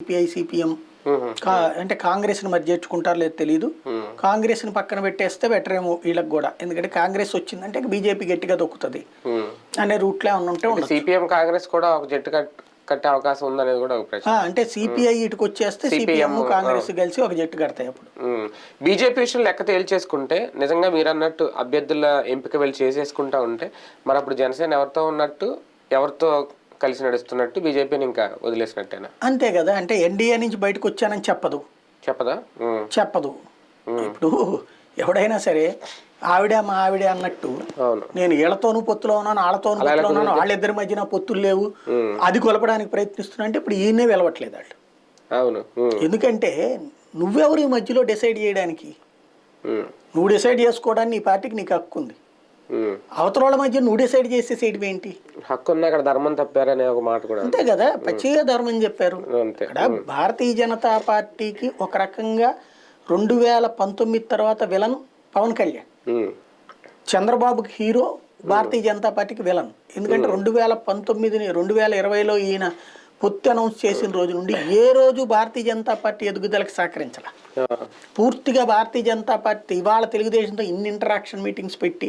CPI CPM అంటే కాంగ్రెస్ని మరి చేర్చుకుంటారో లేదో తెలియదు కాంగ్రెస్ని పక్కన పెట్టేస్తే బెటర్ ఏమో వీళ్ళకి కూడా. ఎందుకంటే కాంగ్రెస్ వచ్చిందంటే బీజేపీ గట్టిగా దొక్కుతుంది. అనే రూట్లో ఉంటే ఉండదు సిపిఎం కాంగ్రెస్ కూడా ఒక జట్టు కట్ కట్టే అవకాశం ఉందనేది కూడా ఒక ప్రశ్న. అంటే సిపిఐ ఇటుకు వచ్చేస్తే సిపిఎం కాంగ్రెస్ కలిసి ఒక జట్టు కడతాయి అప్పుడు. బీజేపీ విషయం లెక్క తేల్చేసుకుంటే నిజంగా మీరు అన్నట్టు అభ్యర్థుల ఎంపిక వెళ్ళి చేసేసుకుంటా ఉంటే మరి అప్పుడు జనసేన ఎవరితో ఉన్నట్టు ఎవరితో కలిసి నడుస్తున్నట్టు బీజేపీని ఇంకా వదిలేసినట్టేనా? అంతే కదా అంటే ఎన్డీఏ నుంచి బయటకు వచ్చానని చెప్పదు. చెప్పదా? చెప్పదు. ఇప్పుడు ఎవడైనా సరే ఆవిడ మా ఆవిడ అన్నట్టు నేను వీళ్ళతోనూ పొత్తులో ఉన్నాను వాళ్ళతోనూ పొత్తులో ఉన్నాను వాళ్ళిద్దరి మధ్యన పొత్తులు లేవు. అది కొలపడానికి ప్రయత్నిస్తున్నా అంటే ఇప్పుడు ఈయనే వెలవట్లేదు వాళ్ళు. అవును. ఎందుకంటే నువ్వెవరు ఈ మధ్యలో డిసైడ్ చేయడానికి? నువ్వు డిసైడ్ చేసుకోవడానికి నీ పార్టీకి నీకు హక్కు ఉంది. అవతల వాళ్ళ మధ్య నువ్వు డిసైడ్ చేసేసేయడం ఏంటి? హక్కు ఉన్న అక్కడ ధర్మం తప్పారనే ఒక మాట కూడా. అంతే కదా? పచ్చిగా ధర్మం చెప్పారు. ఇక్కడ భారతీయ జనతా పార్టీకి ఒక రకంగా రెండు వేల పంతొమ్మిది తర్వాత విలన్ పవన్ కళ్యాణ్. చంద్రబాబుకి హీరో భారతీయ జనతా పార్టీకి విలన్. ఎందుకంటే రెండు వేల పంతొమ్మిదిని రెండు వేల ఇరవైలో ఈయన పొత్తు అనౌన్స్ చేసిన రోజు నుండి ఏ రోజు భారతీయ జనతా పార్టీ ఎదుగుదలకు సహకరించాల? పూర్తిగా భారతీయ జనతా పార్టీ ఇవాళ తెలుగుదేశంతో ఇన్ని ఇంటరాక్షన్ మీటింగ్స్ పెట్టి